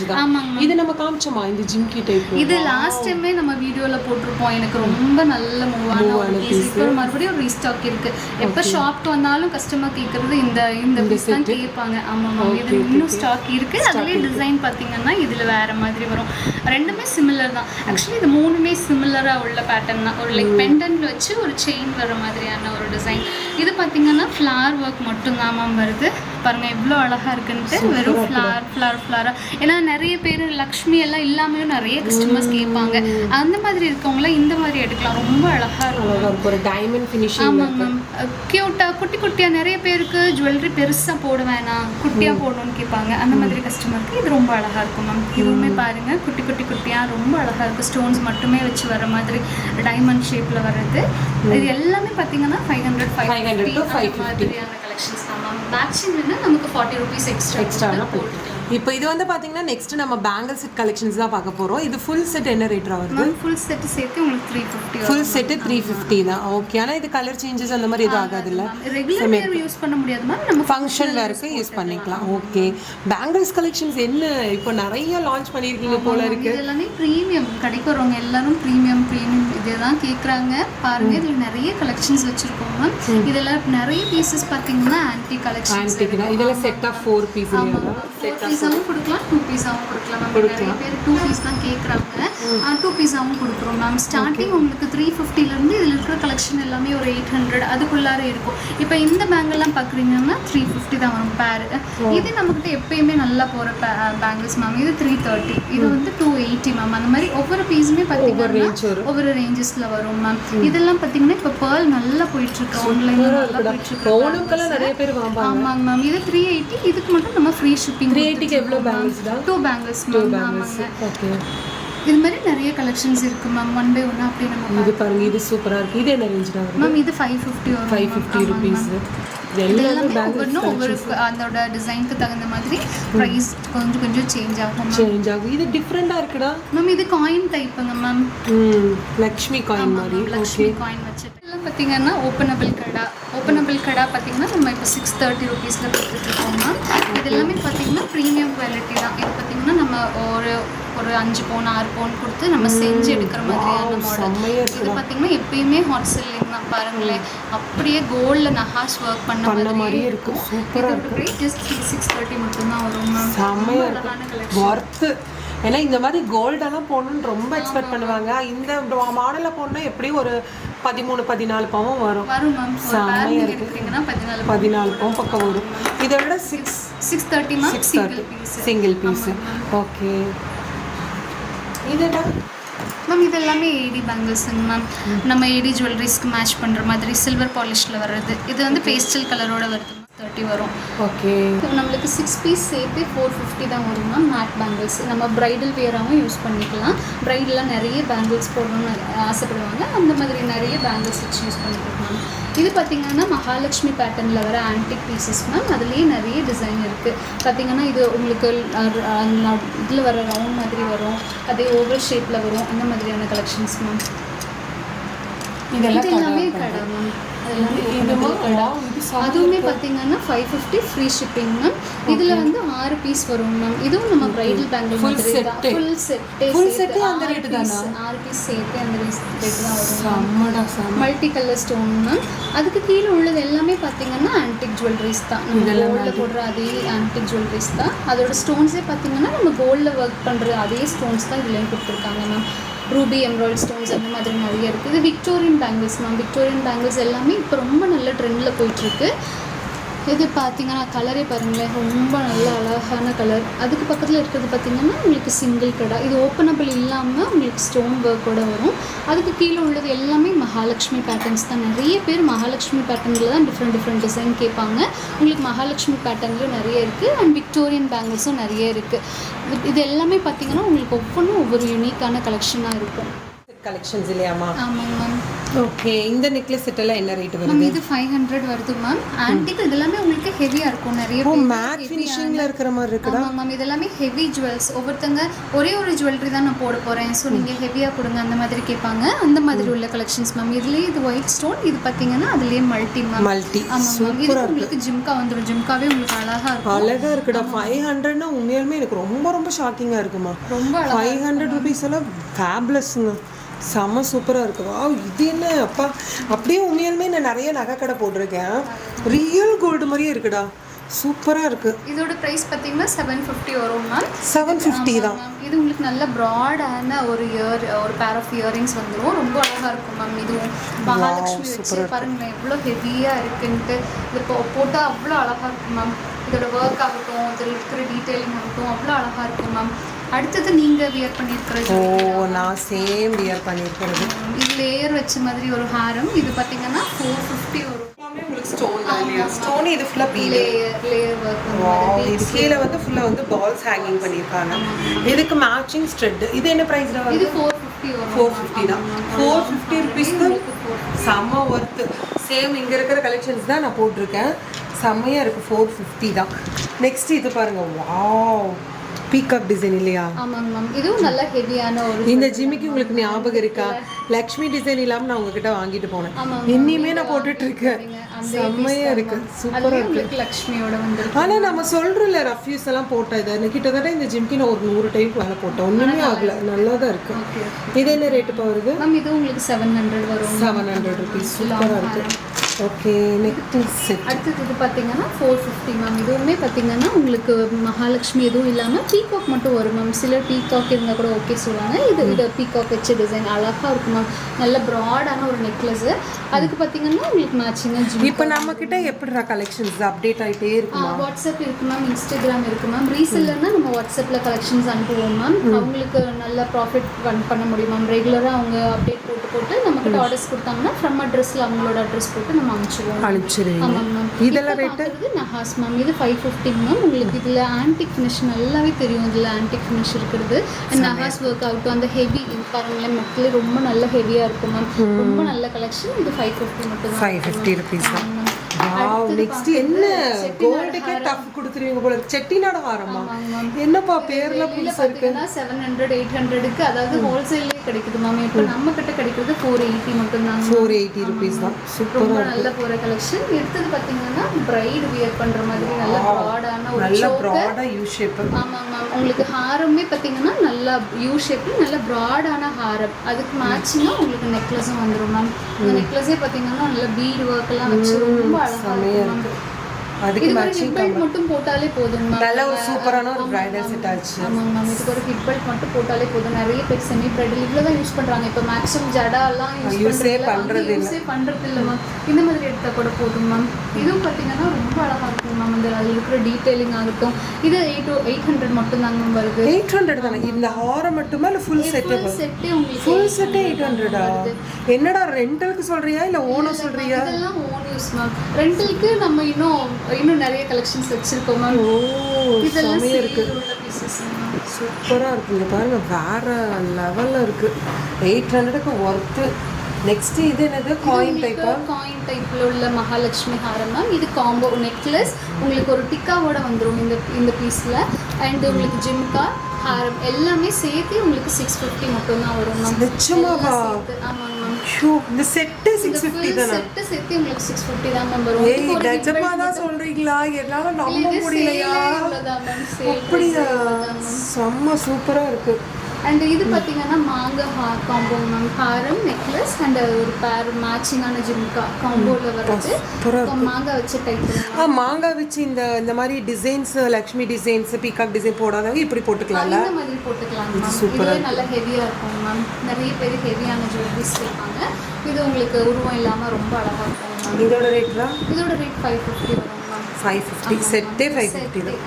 தான். ஆமாங்க. இது நம்ம காமிச்சோமா? இந்த ஜிம்கி டைப் இது லாஸ்ட் டைமே நம்ம வீடியோல போட்டிருப்போம். எனக்கு ரொம்ப நல்ல மூவ் ஆன ஒரு பீஸ் இப்போ மறுபடியும் ரீஸ்டாக் இருக்கு. எப்போ ஷாப்க்கு வந்தாலும் கஸ்டமர் கேட்கறது இந்த இந்த பீஸ் தான் கேட்பாங்க. ஆமா மேம் இது இன்னும் ஸ்டாக் இருக்கு. அதுலயே டிசைன் பாத்தீங்கன்னா இதுல வேற மாதிரி வரும். ரெண்டுமே சிமிலர் தான். ஆக்சுவலி இது மூணுமே சிமிலராக உள்ள பேட்டர்ன் தான். ஒரு லைக் பெண்டன்ட் வச்சு ஒரு செயின் வர மாதிரியான ஒரு டிசைன் இது பாத்தீங்கன்னா ஃப்ளார் ஒர்க் மட்டும் தான் மேம் வருது. பாருங்க எவ்வளோ அழகா இருக்குன்ட்டு வெறும் ஃப்ளார் ஃப்ளார் ஃப்ளாரா ஏன்னா நிறைய பேர் லக்ஷ்மி எல்லாம் இல்லாமையும் நிறைய கஸ்டமர்ஸ் கேட்பாங்க. அந்த மாதிரி இருக்கவங்களாம் இந்த மாதிரி எடுக்கலாம். ரொம்ப அழகா இருக்கும். இருக்கும். ஒரு டைமண்ட் ஃபினிஷிங் ஆமாங்க மேம் க்யூட்டா குட்டி குட்டியா நிறைய பேருக்கு ஜுவல்லரி பெருசா போட வேணாம். குட்டியா போடணும்னு கேட்பாங்க. அந்த மாதிரி கஸ்டமருக்கு இது ரொம்ப அழகா இருக்கும் மேம் இதுவுமே பாருங்க. குட்டி குட்டி குட்டியா ரொம்ப அழகா இருக்கு ஸ்டோன்ஸ் மட்டுமே வச்சு வர மாதிரி டைமண்ட் ஷேப்ல வர்றது. இது எல்லாமே பாத்தீங்கன்னா ஃபைவ் ஹண்ட்ரட் ஃபைவ் 500 to 550. மாதிரியான கலெக்ஷன்ஸ் தான் மேம் மேட்சிங் வந்து நமக்கு ஃபார்ட்டி ருபீஸ் எக்ஸ்ட்ரா எக்ஸ்ட்ரா போட்டுக்கலாம் இப்போ இது வந்து பாத்தீங்கன்னா நெக்ஸ்ட் நம்ம பேங்கிள் செட் கலெக்ஷன்ஸ் தான் பார்க்க போறோம். இது ஃபுல் செட் என்ன வருது? மேம் ஃபுல் செட் சேர்த்து உங்களுக்கு three fifty full set three fifty தான். ஓகே ஆனா இது கலர் சேஞ்சஸ் அந்த மாதிரி எதுவும் ஆகாதுல்ல ரெகுலர் வேர் யூஸ் பண்ண முடியாது மேம் நம்ம ஃபங்க்ஷன் வேருக்கு யூஸ் பண்ணிக்கலாம். ஓகே பேங்கிள்ஸ் கலெக்ஷன்ஸ் என்ன இப்போ நிறைய லான்ச் பண்ணியிருக்கீங்க போல இருக்கு. இது எல்லாமே ப்ரீமியம் கடைக்கு வரவங்க எல்லாரும் ப்ரீமியம் ப்ரீமியம் இதுதான் கேட்குறாங்க பாருங்க இதில் நிறைய கலெக்ஷன்ஸ் வச்சிருக்கோம் மேம் இதெல்லாம் நிறைய பீசஸ் பார்த்தீங்கன்னா ஆன்டி கலெக்ஷன்ஸ் தான். இதெல்லாம் set of four piece four பீஸாவும் கொடுக்கலாம் டூ பீஸாவும் கொடுக்கலாம். மேம் நிறைய பேர் டூ பீஸ் தான் கேட்குறாங்க டூ பீஸாவும் கொடுக்குறோம் மேம் ஸ்டார்டிங் உங்களுக்கு த்ரீ ஃபிஃப்டிலேருந்து இதில் இருக்கிற கலெக்ஷன் எல்லாமே ஒரு எயிட் ஹண்ட்ரட் அதுக்குள்ளார இருக்கும். இப்போ இந்த பேங்கெல்லாம் பார்க்குறீங்கன்னா த்ரீ ஃபிஃப்டி தான் வரும் பேர் இது நம்மக்கிட்ட எப்பயுமே நல்லா போகிற பேங்கிள்ஸ் மேம் இது த்ரீ தேர்ட்டி இது வந்து டூ எயிட்டி மேம் அந்த மாதிரி ஒவ்வொரு பீஸுமே பார்த்தீங்கன்னா. ஒவ்வொரு ரேஞ்சஸில் வரும். மேம் இதெல்லாம் பார்த்தீங்கன்னா இப்போ பேர்ல் நல்லா போயிட்டுருக்கு. ஆன்லைனில் நல்லா போயிட்டுருக்கு ஆமாங்க மேம் இது த்ரீ எயிட்டி இதுக்கு மட்டும் நம்ம ஃப்ரீ ஷிப்பிங் த்ரீ எயிட்டிக்கு எவ்வளோ பேங்கிள்ஸ் தான்? டூ பேங்கிள்ஸ் மேம் ஆமாங்க. ஓகே இது மாதிரி நிறைய கலெக்ஷன்ஸ் இருக்கு மேம் ஒன் பை ஒன் அப்படியே நம்ம இது பாருங்க இது சூப்பரா இருக்கு. இது என்ன ரேஞ்ச் மேம் இது five fifty five fifty rupees எல்லாமே ஒவ்வொன்றும் ஒவ்வொரு அதோட டிசைனுக்கு தகுந்த மாதிரி ப்ரைஸ் கொஞ்சம் கொஞ்சம் சேஞ்ச் ஆகும் சேஞ்ச் ஆகும். இது டிஃப்ரெண்டா இருக்குடா. மேம் இது காயின் டைப்புங்க மேம் லக்ஷ்மி காயின் மாதிரி. லக்ஷ்மி காயின் வச்சுட்டு இதெல்லாம் பார்த்தீங்கன்னா ஓப்பனபிள் கடா. ஓப்பனபிள் கடா பார்த்தீங்கன்னா நம்ம இப்போ சிக்ஸ் தேர்ட்டி ருபீஸில் கொடுத்துட்ருக்கோம் மேம் இது எல்லாமே பார்த்தீங்கன்னா ப்ரீமியம் குவாலிட்டி தான். இது பார்த்தீங்கன்னா நம்ம ஒரு ஒரு அஞ்சு பவுன் ஆறு பவுன் கொடுத்து நம்ம செஞ்சு எடுக்கிற மாதிரியான மாடல் இது பார்த்தீங்கன்னா எப்பயுமே ஹாட் செல்லிங் பாருங்களேன் அப்படியே கோல்டில் நஹாஸ் ஒர்க் பண்ண பண்ண மாதிரி மாதிரியே இருக்கு சூப்பரா இதோட ப்ரைஸ் ஜஸ்ட் சிக்ஸ் தேர்ட்டி மட்டும்தான் வரும் மேம் செம்மையா அழகான இருக்கு கலெக்ஷன் ஒர்த்து ஏன்னா இந்த மாதிரி கோல்டெல்லாம் போடணும்னு ரொம்ப எக்ஸ்பெக்ட் பண்ணுவாங்க. இந்த மாடலில் போடணும் எப்படியும் ஒரு பதிமூணு பதினாலு பவன் வரும். வரும் மேம் ஒரு செம்மையா பேர் நீங்கள் இருக்கு. பதினாலு பவன் பக்கம் வரும். இதோட six six thirty six single thirty single piece okay இதடா ma'am இது எல்லாமே ஏடி பேங்கிள்ஸுங்க மேம் நம்ம ஏடி ஜுவல்லரிஸ்க்கு மேட்ச் பண்ணுற மாதிரி சில்வர் பாலிஷில் வர்றது. இது வந்து பேஸ்டல் கலரோட வருது தேர்ட்டி வரும். ஓகே நம்மளுக்கு சிக்ஸ் பீஸ் சேர்த்து ஃபோர் ஃபிஃப்டி தான் வரும் மேம் மேட் பேங்கிள்ஸ் நம்ம ப்ரைடல் வேராகவும் யூஸ் பண்ணிக்கலாம். ப்ரைடெலாம் நிறைய பேங்கிள்ஸ் போடணும்னு ஆசைப்படுவாங்க. அந்த மாதிரி நிறைய பேங்கிள்ஸ் வச்சு யூஸ் பண்ணிக்கலாம் மேம் இது பார்த்தீங்கன்னா மகாலட்சுமி பேட்டர்னில் வர ஆன்டிக் பீசஸ் மேம் அதுலேயே நிறைய டிசைன் இருக்குது பார்த்தீங்கன்னா இது உங்களுக்கு இதில் வர ரவுண்ட் மாதிரி வரும். அதே ஓவல் ஷேப்பில் வரும். அந்த மாதிரியான கலெக்ஷன்ஸ் மேம் இதெல்லாம் கடை மேம் அதுவுமே பார்த்தீங்கன்னா five fifty free shipping ma'am இதில் வந்து ஆறு பீஸ் வரும் மேம் இதுவும் நம்ம பிரைடல் பேங்கிள் மாதிரி. தான். ஃபுல் செட்டே Full set அந்த rate தானா? ஆறு பீஸ் சேர்த்து அந்த ரேட் தான் வரும் மல்டி கலர் ஸ்டோன் மேம் அதுக்கு கீழே உள்ளது எல்லாமே பார்த்தீங்கன்னா ஆன்டிக் ஜுவல்லரிஸ் தான். நம்ம கோல்டில் போடுற அதே ஆன்டிக் ஜுவல்லரிஸ் தான். அதோட ஸ்டோன்ஸே பார்த்தீங்கன்னா நம்ம கோல்டில் ஒர்க் பண்ணுற அதே ஸ்டோன்ஸ் தான் இதுலேயும் கொடுத்துருக்காங்க மேம் ரூபி எம்ராய்ட் ஸ்டோன்ஸ் அந்த மாதிரி நிறைய இருக்குது. இது Victorian bangles ma'am Victorian bangles எல்லாமே இப்போ ரொம்ப நல்ல ட்ரெண்டில் போயிட்டுருக்கு இது பார்த்தீங்கன்னா கலரே பாருங்களேன். ரொம்ப நல்ல அழகான கலர் அதுக்கு பக்கத்தில் இருக்கிறது பார்த்தீங்கன்னா உங்களுக்கு சிங்கிள் கடை. இது ஓப்பனபிள் இல்லாமல் உங்களுக்கு ஸ்டோன் ஒர்க்கோட வரும். அதுக்கு கீழே உள்ளது எல்லாமே மகாலட்சுமி பேட்டர்ன்ஸ் தான். நிறைய பேர் மகாலட்சுமி பேட்டர்னில் தான் டிஃப்ரெண்ட் டிஃப்ரெண்ட் டிசைன் கேட்பாங்க. உங்களுக்கு மகாலட்சுமி பேட்டர்ன்லையும் நிறைய இருக்குது அண்ட் விக்டோரியன் பேங்கிள்ஸும் நிறைய இருக்குது இது எல்லாமே பார்த்தீங்கன்னா உங்களுக்கு ஒவ்வொன்றும் ஒவ்வொரு யூனிக்கான கலெக்ஷனாக இருக்கும். கலெக்ஷன்ஸ் இல்லையாம்மா? ஆமாங்க மேம் ஓகே இந்த நெக்லஸ் செட் எல்லாம் என்ன ரேட் மேம் வருது? இது ஃபைவ் ஹண்ட்ரட் வருது மேம். ஆன்டிக் இது எல்லாமே உங்களுக்கு ஹெவியாக இருக்கும். நிறைய ஓ மேட் ஃபினிஷிங்ல இருக்கிற மாதிரி இருக்குடா ஆமாம் மேம் இதெல்லாமே ஹெவி ஜுவல்ஸ் ஒவ்வொருத்தங்க ஒரே ஒரு ஜுவல்லரி தான் நான் போட போகிறேன் ஸோ நீங்கள் ஹெவியாக கொடுங்க அந்த மாதிரி கேட்பாங்க. அந்த மாதிரி உள்ள கலெக்ஷன்ஸ் மேம். இதுலேயே இது ஒயிட் ஸ்டோன் இது பார்த்தீங்கன்னா அதுலேயே மல்டி மேம். மல்டி ஆமாம் மேம் இது உங்களுக்கு ஜிம்கா வந்துடும் ஜிம்காவே உங்களுக்கு அழகாக இருக்கும். அழகா இருக்குடா. ஃபைவ் ஹண்ட்ரட்னா உண்மையாலுமே எனக்கு ரொம்ப ரொம்ப ஷாக்கிங்கா இருக்குமா? ரொம்ப அழகா ஃபைவ் ஹண்ட்ரட் ருபீஸ் எல்லாம் ஃபேப்லெஸ்ங்க செம்ம சூப்பராக இருக்கு. வா இது என்ன? அப்பா அப்படியே உண்மையாலுமே நான் நிறைய நகை கடை போட்டிருக்கேன். ரியல் கோல்டு மாதிரியே இருக்குடா. சூப்பராக இருக்கு. இதோட ப்ரைஸ் பார்த்தீங்கன்னா செவன் ஃபிஃப்டி வரும் மேம் செவன் ஃபிஃப்டி தான். இது உங்களுக்கு நல்ல ப்ராடான ஒரு இயர் ஒரு பேர் ஆஃப் இயரிங்ஸ் வந்துடும் ரொம்ப அழகாக இருக்கும் மேம் இதுவும் மகாலட்சுமி வச்சு பாருங்களேன் எவ்வளோ ஹெவியாக இருக்குன்ட்டு. இது போ போட்டால் அவ்வளோ அழகாக இருக்கும் மேம் இதோட ஒர்க் ஆகட்டும் இதில் இருக்கிற டீட்டெயிலிங் ஆகட்டும் அவ்வளோ அழகாக இருக்கும் மேம் அடுத்தது நீங்கள் வியர் பண்ணியிருக்கிற ஓ. நான் சேம் வியர் பண்ணியிருக்கிறது இது லேயர் வச்ச மாதிரி ஒரு ஹாரம். இது பார்த்தீங்கன்னா ஃபோர் ஃபிஃப்டி வரும் ஸ்டோன் தான் இல்லையா? ஸ்டோன் இது ஃபுல்லாக bead layer layer work wow இது கீழே வந்து ஃபுல்லாக வந்து பால்ஸ் ஹேங்கிங் பண்ணியிருக்காங்க. இதுக்கு மேட்சிங் ஸ்ட்ரெட் இது என்ன ப்ரைஸ் தான் இது வருது ஃபோர் ஃபிஃப்டி ஃபோர் ஃபிஃப்டி தான். ஃபோர் ஃபிஃப்டி ருபீஸ்க்கு செம்ம ஒர்த்து சேம் இங்கே இருக்கிற கலெக்ஷன்ஸ் தான் நான் போட்டிருக்கேன். செம்மையாக இருக்குது ஃபோர் ஃபிஃப்டி தான். நெக்ஸ்ட் இது பாருங்க. வாவ் பீகாக் டிசைன் இல்லையா? ஆமாங்க மேம் இதுவும் நல்ல ஹெவியான ஒரு இந்த ஜிமிக்கு உங்களுக்கு ஞாபகம் இருக்கா? லக்ஷ்மி டிசைன் இல்லாமல் நான் உங்ககிட்ட வாங்கிட்டு போனேன். இன்னியுமே நான் போட்டுட்டு இருக்கேன் செம்மையா இருக்கு. சூப்பரா இருக்கு. லக்ஷ்மியோட வந்துருக்கு. ஆனா நம்ம சொல்றோம்ல ரஃப்யூஸ் எல்லாம் போட்டா இது. கிட்டத்தட்ட இந்த ஜிம்கி நான் ஒரு நூறு டைப் வேலை போட்டேன். ஒண்ணுமே ஆகல. நல்லா தான் இருக்கு இது என்ன ரேட்டு வருது? மேம் இது உங்களுக்கு செவன் ஹண்ட்ரட் வரும். செவன் ஹண்ட்ரட் ருபீஸ் சூப்பரா இருக்கு. ஓகே நெக்ஸ்ட் செட் அடுத்தது இது பார்த்தீங்கன்னா ஃபோர் ஃபிஃப்டி மேம் இதுவுமே பார்த்தீங்கன்னா உங்களுக்கு மகாலட்சுமி எதுவும் இல்லாமல் பீகாக் மட்டும் வரும் மேம் சில பீகாக் இருந்தால் கூட ஓகே சொல்லுவாங்க. இது இது பீகாக் வச்ச டிசைன் அழகாக இருக்கும் மேம் நல்ல ப்ராடான ஒரு நெக்லஸ் அதுக்கு பார்த்தீங்கன்னா உங்களுக்கு மேட்சிங்காக இப்போ நம்ம கிட்ட எப்படிடா கலெக்ஷன்ஸ் அப்டேட் ஆயிட்டே இருக்குமா வாட்ஸ்அப் இருக்கு மேம் இன்ஸ்டாகிராம் இருக்கு மேம் ரீசெல்லர்னா நம்ம வாட்ஸ்அப்பில் கலெக்ஷன்ஸ் அனுப்புவோம் மேம் அவங்களுக்கு நல்ல ப்ராஃபிட் பண்ண முடியும் மேம் ரெகுலராக அவங்க அப்டேட் போட்டு போட்டு நம்மக்கிட்ட ஆர்டர்ஸ் கொடுத்தாங்கன்னா ஃப்ரம் அட்ரஸில் அவங்களோட அட்ரஸ் போட்டு நம்ம அனுப்பிச்சிடுவோம் அனுப்பிச்சிருவீங்க ஆமாம் மேம். இதெல்லாம் பார்க்குறது நஹாஸ் மேம். இது ஃபைவ் ஃபிஃப்டிங் மேம். உங்களுக்கு இதில் ஆன்டிக் ஃபினிஷ் நல்லாவே தெரியும். இதில் ஆன்டிக் ஃபினிஷ் இருக்கிறது. நஹாஸ் ஒர்க் ஆகட்டும் அந்த ஹெவி பாருங்களேன் மெட்டில் ரொம்ப நல்ல ஹெவியாக இருக்கும் மேம். ரொம்ப நல்ல கலெக்ஷன் இது ஃபைவ் ஃபிஃப்டி மட்டும் ஃபைவ் ஃபிஃப்டி ருபீஸ் தான். நெக்ஸ்ட் என்ன? கோல்டுக்கே டஃப் கொடுத்துருவீங்க போல. செட்டிநாடு ஹாரமா? என்னப்பா பேர்ல புதுசா இருக்கு? செவன் ஹண்ட்ரட் எயிட் ஹண்ட்ரடுக்கு அதாவது ஹோல்சேல்லே கிடைக்குது மேம் இப்போ நம்ம கிட்ட கிடைக்கிறது ஃபோர் எயிட்டி மட்டும்தாங்க ஃபோர் எயிட்டி ருபீஸ் தான். சூப்பர் நல்ல போகிற கலெக்ஷன் எடுத்தது பார்த்தீங்கன்னா பிரைடு வியர் பண்ணுற மாதிரி நல்ல ப்ராடான ஒரு நல்ல. ப்ராடா யூ ஷேப் ஆமாங்க உங்களுக்கு ஹாரமே பார்த்தீங்கன்னா நல்லா யூ ஷேப்பில் நல்ல ப்ராடான ஹாரம். அதுக்கு மேட்சிங்காக உங்களுக்கு நெக்லஸும் வந்துடும் மேம் இந்த நெக்லஸே பார்த்தீங்கன்னா நல்ல பீடு ஒர்க் எல்லாம் வச்சு ரொம்ப அழகாக இருக்கும் மேம் அதுக்கு மேட்சிங் மட்டும் போட்டாலே போதும் நல்ல ஒரு சூப்பரான ஒரு பிரைடல் செட் ஆச்சு. ஆமாங்க மேம் இதுக்கு ஒரு ஹிப் பெல்ட் மட்டும் போட்டாலே போதும். நிறைய பேர் செமி பிரைடல் இவ்வளோ தான் யூஸ் பண்ணுறாங்க இப்போ மேக்ஸிமம் ஜடாலாம் யூஸ் இல்ல. யூஸே பண்ணுறது இல்லை மேம் இந்த மாதிரி எடுத்தால் கூட போதும் மேம் இதுவும் பார்த்தீங்கன்னா ரொம்ப அழகாக இருக்கும் மேம் அந்த அதில் இருக்கிற டீட்டெயிலிங் ஆகட்டும். இது எயிட் எயிட் ஹண்ட்ரட் மட்டும் தாங்க மேம் வருது. எயிட் ஹண்ட்ரட் தானே? இந்த ஹாரம் மட்டுமா இல்லை ஃபுல் செட்டு செட்டே உங்களுக்கு ஃபுல் செட்டே எயிட் ஹண்ட்ரடா என்னடா ரெண்டலுக்கு சொல்றியா? இல்லை ஓனர் சொல்றியா? இதெல்லாம் ஓன் யூஸ் மேம் ரெண்டலுக்கு நம்ம இன்னும் இன்னும் நிறைய கலெக்ஷன்ஸ் வச்சிருக்கோம் மேம் ஓ இதெல்லாம் இருக்கு. sale உள்ள pieces மேம் சூப்பரா இருக்கு. இங்க பாருங்க வேற லெவல்ல இருக்கு. எயிட் ஹண்ட்ரடுக்கு ஒர்த்து நெக்ஸ்ட் இது என்னது? காயின் டைப்பா காயின் டைப்ல உள்ள மகாலட்சுமி ஹாரம் மேம் இது காம்போ நெக்லஸ் உங்களுக்கு ஒரு டிக்காவோட வந்துரும் இந்த இந்த பீஸ்ல அண்ட் உங்களுக்கு ஜிம்கா ஹாரம் எல்லாமே சேர்த்து உங்களுக்கு சிக்ஸ் ஃபிஃப்டி மட்டும் தான் வரும் மேம் நிச்சயமாவா? ஆமாங்க. மேம் ஷூ இந்த செட்டு சிக்ஸ் ஃபிஃப்டி தானே? செட்டு சேர்த்து உங்களுக்கு சிக்ஸ் ஃபிஃப்டி தான் மேம் வரும். ஏய் நிஜமா தான் சொல்றீங்களா? என்னால நம்ப முடியலையா? அப்படியா. செம்ம சூப்பரா இருக்கு. அண்ட் இது பார்த்தீங்கன்னா மாங்காய் ஹார் காம்போ மேம் ஹாரம் நெக்லஸ் அண்ட் ஒரு பேர் மேட்சிங்கான ஜிம்கா காம்போவில் வருது மாங்காய் வச்ச டைப் ஆ மாங்காய் வச்சு இந்த இந்த மாதிரி designs Lakshmi designs peacock design போடாதவங்க இப்படி போட்டுக்கலாம்ல? இந்த மாதிரி போட்டுக்கலாம் இது மேம் இதுவே நல்ல ஹெவியாக இருக்கும் மேம் நிறைய பேர் ஹெவியான ஜுவல்லரிஸ் கேட்பாங்க இது உங்களுக்கு உருவம் இல்லாமல் ரொம்ப அழகாக இருக்கும் மேம் இதோட ரேட் தான் இதோட ரேட் ஃபைவ் ஃபிஃப்டி வரும் மேம் ஃபைவ் ஃபிஃப்டி செட்டே ஃபைவ் ஃபிஃப்டி தான்.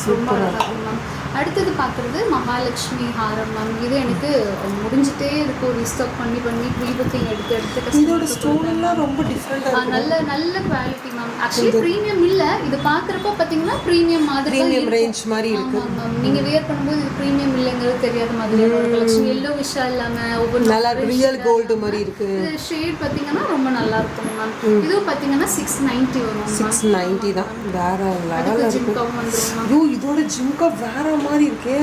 சூப்பராக இருக்கும் மேம் அடுத்தது பார்க்குறது மகாலட்சுமி ஹாரம் மேம். இது எனக்கு முடிஞ்சிட்டே இருக்கும் ரீஸ்டாக் பண்ணி பண்ணி ப்ரீ புக்கிங் எடுத்து எடுத்து இதோட customer க்கு ஸ்டோன் எல்லாம் ரொம்ப டிஃப்ரெண்டாக ஆ, நல்ல நல்ல குவாலிட்டி மேம். ஆக்சுவலி ப்ரீமியம் இல்ல. இது பாக்குறப்ப பாத்தீங்கன்னா ப்ரீமியம் மாதிரி ப்ரீமியம். ரேஞ்ச் மாதிரி இருக்கு. மேம். நீங்க வியர் பண்ணும்போது இது ப்ரீமியம் இல்லைங்கிறது தெரியாத மாதிரி கலெக்ஷன் எல்லோ விஷா இல்லாம ஒவ்வொரு நல்லா ரியல் கோல்டு மாதிரி இருக்கு. ஷேட் பாத்தீங்கன்னா ரொம்ப நல்லா இருக்கும். மேம். இதுவும் பாத்தீங்கன்னா சிக்ஸ் நைன்டி வரும் சிக்ஸ் நைன்டி தான். வேற லெவலில் அடுத்து இருக்கு. ஜிம்காவும் வந்துரும் மேம். ஐயோ இதோட ஜிம்கா வேற மாதிரி இருக்கே.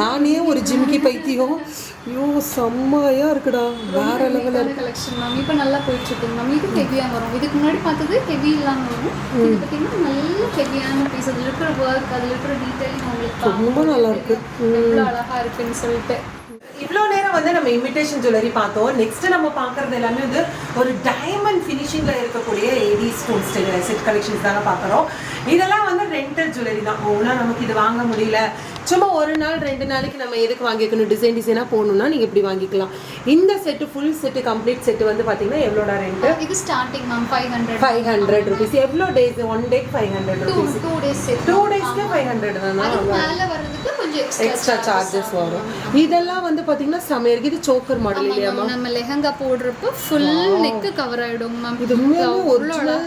நானே ஒரு ஜிம்கி பைத்தியம் ஐயோ செம்மையா இருக்குடா. வேற லெவலில் கலெக்ஷன் மேம். இப்போ நல்லா போயிட்டு இருக்கு மேம். இது ஹெவியா வரும். இதுக்கு முன்னாடி பார்த்தது ஹெவி இல்லாம வரும். இது பாத்தீங்கன்னா நல்ல ஹெவியான பீஸ் அதுல இருக்கிற ஒர்க் அதுல இருக்கிற டீடைலிங் உங்களுக்கு ரொம்ப நல்லா இருக்கு. அழகா இருக்குன்னு சொல்லிட்டு. இவ்வளோ நேரம் வந்து நம்ம இமிடேஷன் ஜுவல்லரி பார்த்தோம். நெக்ஸ்ட் நம்ம பார்க்கறது எல்லாமே வந்து ஒரு டைமண்ட் ஃபினிஷிங்ல இருக்கக்கூடிய ஏடி ஸ்டோன் செட் கலெக்ஷன்ஸ் தானே பார்க்குறோம். இதெல்லாம் வந்து ரெண்டல் ஜுவல்லரி தான். ஓனா நமக்கு இது வாங்க முடியல. சும்மா ஒரு நாள் ரெண்டு நாளைக்கு நம்ம எதுக்கு வாங்கிக்கணும்? டிசைன் டிசைனாக போகணும்னா நீங்கள் இப்படி வாங்கிக்கலாம். இந்த set full set complete set வந்து பார்த்தீங்கன்னா எவ்வளோடா ரெண்ட்டு இது starting ma'am five hundred five hundred rupees எவ்வளோ டேஸ் ஒன் டேக்கு five hundred rupees two days two டேஸ்க்கு ஃபைவ் ஹண்ட்ரட் தானா? எக்ஸ்ட்ரா சார்ஜஸ் வரும். இதெல்லாம் வந்து பார்த்தீங்கன்னா செமையா இருக்கு. இது சோக்கர் மாடல் இல்லையாமா நம்ம லெஹங்கா போடுறப்ப ஃபுல் நெக் கவர் ஆயிடும் மேம் இது உண்மையாவே ஒரிஜினல்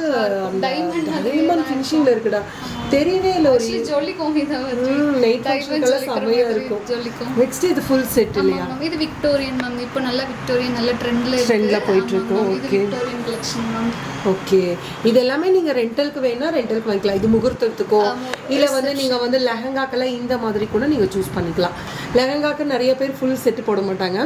டைமண்ட் டைமண்ட் ஃபினிஷிங்ல இருக்குடா. தெரியவே இல்லை ஒரு நைட் ஃபங்க்ஷனுக்கெல்லாம் செமையா இருக்கும். நெக்ஸ்ட் இது ஃபுல் செட் இல்லையா? இது விக்டோரியன் மேம் இப்போ நல்ல விக்டோரியன் நல்ல ட்ரெண்ட்ல Trendல போயிட்டு இருக்கு, இது okay. Victorian collection ma'am okay இது எல்லாமே நீங்க ரெண்டலுக்கு வேணா ரெண்டலுக்கு வாங்கிக்கலாம். இது முகூர்த்தத்துக்கோ இல்ல வந்து நீங்க வந்து லெஹங்காக்கெல்லாம் இந்த மாதிரி கூட நீங்க சூஸ் பண்ணிக்கலாம். லெஹங்காக்கு நிறைய பேர் ஃபுல் செட் போட மாட்டாங்க.